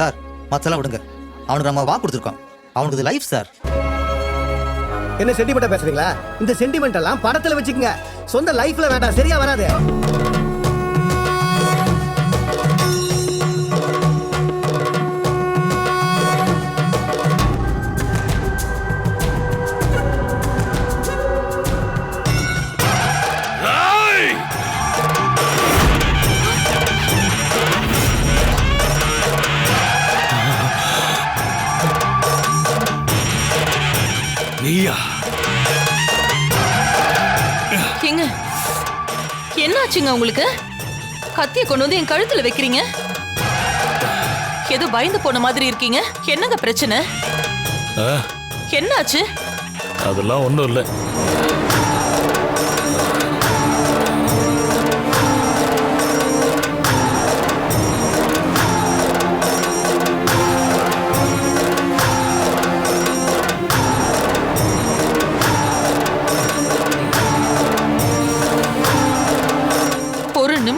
Sir மத்தெல்லாம் விடுங்க. அவனுக்கு நம்ம வா கொடுத்துருக்கோம். அவனுக்கு இது லைஃப் சார். என்ன சென்டிமெண்டா பேசுறீங்களா? இந்த சென்டிமெண்ட் எல்லாம் படத்துல வச்சுக்கோங்க. சொந்த லைஃப்ல வேண்டாம் சரியா வராது. நீயா ஏங்க என்னாச்சுங்க உங்களுக்கு? கத்திய கொண்டு வந்து என் கழுத்துல வைக்கிறீங்க? ஏதோ பயந்து போன மாதிரி இருக்கீங்க. என்னங்க பிரச்சனை? என்னாச்சு? அதெல்லாம் ஒன்றும் இல்லை.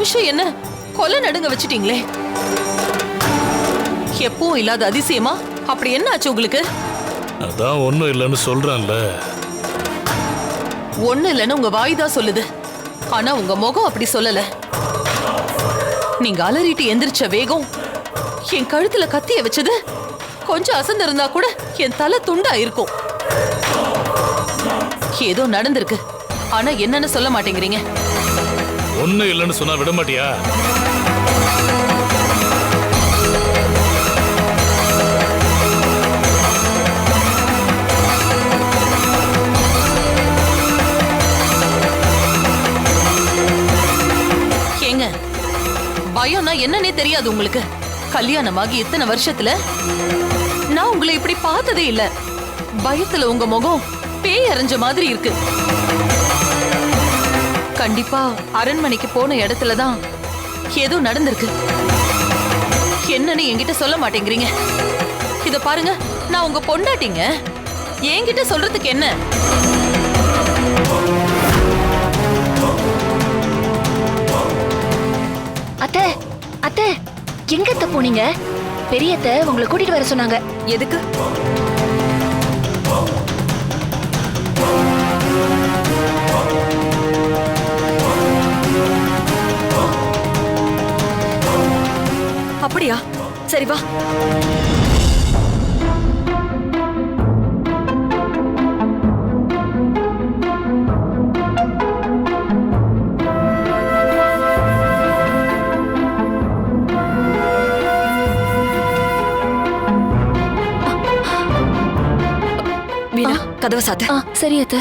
நிமிஷம் என்ன? கொலை நடுங்க வச்சிட்டீங்களே. எப்பவும் இல்லாத அதிசயமா? அப்படி என்ன ஆச்சு உங்களுக்கு? அதான் ஒன்றும் இல்லைன்னு சொல்கிறேன்ல ஒண்ணு இல்லைன்னு உங்க வாய் தான் சொல்லுது. ஆனா உங்க முகம் அப்படி சொல்லல. நீங்க அலறிட்டு எந்திரிச்ச வேகம் என் கழுத்துல கத்திய வச்சது கொஞ்சம் அசந்திருந்தா கூட என் தலை துண்டா இருக்கும் ஏதோ நடந்திருக்கு. ஆனா என்னன்னு சொல்ல மாட்டேங்கிறீங்க. ஒன்னும் இல்லைன்னு சொன்னா விட மாட்டியா? ஏங்க பயம்னா என்னன்னே தெரியாது உங்களுக்கு. கல்யாணமாகி இத்தனை வருஷத்துல நான் உங்களை இப்படி பார்த்ததே இல்ல. பயத்துல உங்க முகம் பேய் அரைஞ்ச மாதிரி இருக்கு. கண்டிப்பா அரண்மனைக்கு போன இடத்துல தான் ஏதோ நடந்திருக்கு. என்னன்னு என்கிட்ட சொல்ல மாட்டேங்கிறீங்க. இத பாருங்க நான் உங்க பொண்டாட்டிங்க. என்கிட்ட சொல்றதுக்கு என்ன? அத்தை அத்தை எங்க அத்தை போனீங்க? பெரியத்த உங்களை கூட்டிட்டு வர சொன்னாங்க. எதுக்கு? சரி வா. வீணா கதவை சாத்து. சரி அத்தை.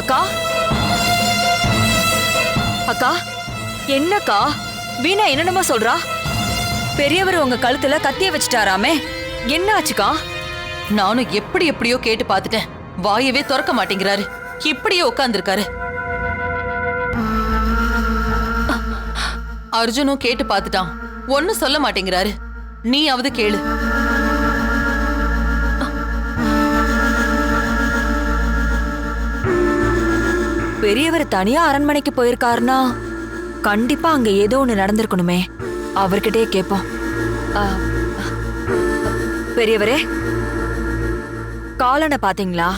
அக்கா? அக்கா? என்னக்கா? வீணா என்னென்னமோ சொல்றா? பெரியவர் உங்க கழுத்துல கத்திய வச்சுட்டாராமே. என்ன ஆச்சுக்கா நானும் எப்படி எப்படியோ கேட்டு பார்த்துட்டேன். வாயவே திறக்க மாட்டேங்கிறாரு. இப்படியே உட்காந்துருக்காரு அர்ஜுனும் கேட்டு பார்த்துட்டான். ஒன்னும் சொல்ல மாட்டேங்கிறாரு. நீயாவது கேளு. பெரியவர் தனியா அரண்மனைக்கு போயிருக்காருன்னா கண்டிப்பா அங்க ஏதோ ஒண்ணு நடந்திருக்கணுமே. அவர்கிட்டயே கேட்போம் பெரியவரே காலனை பாத்தீங்களா?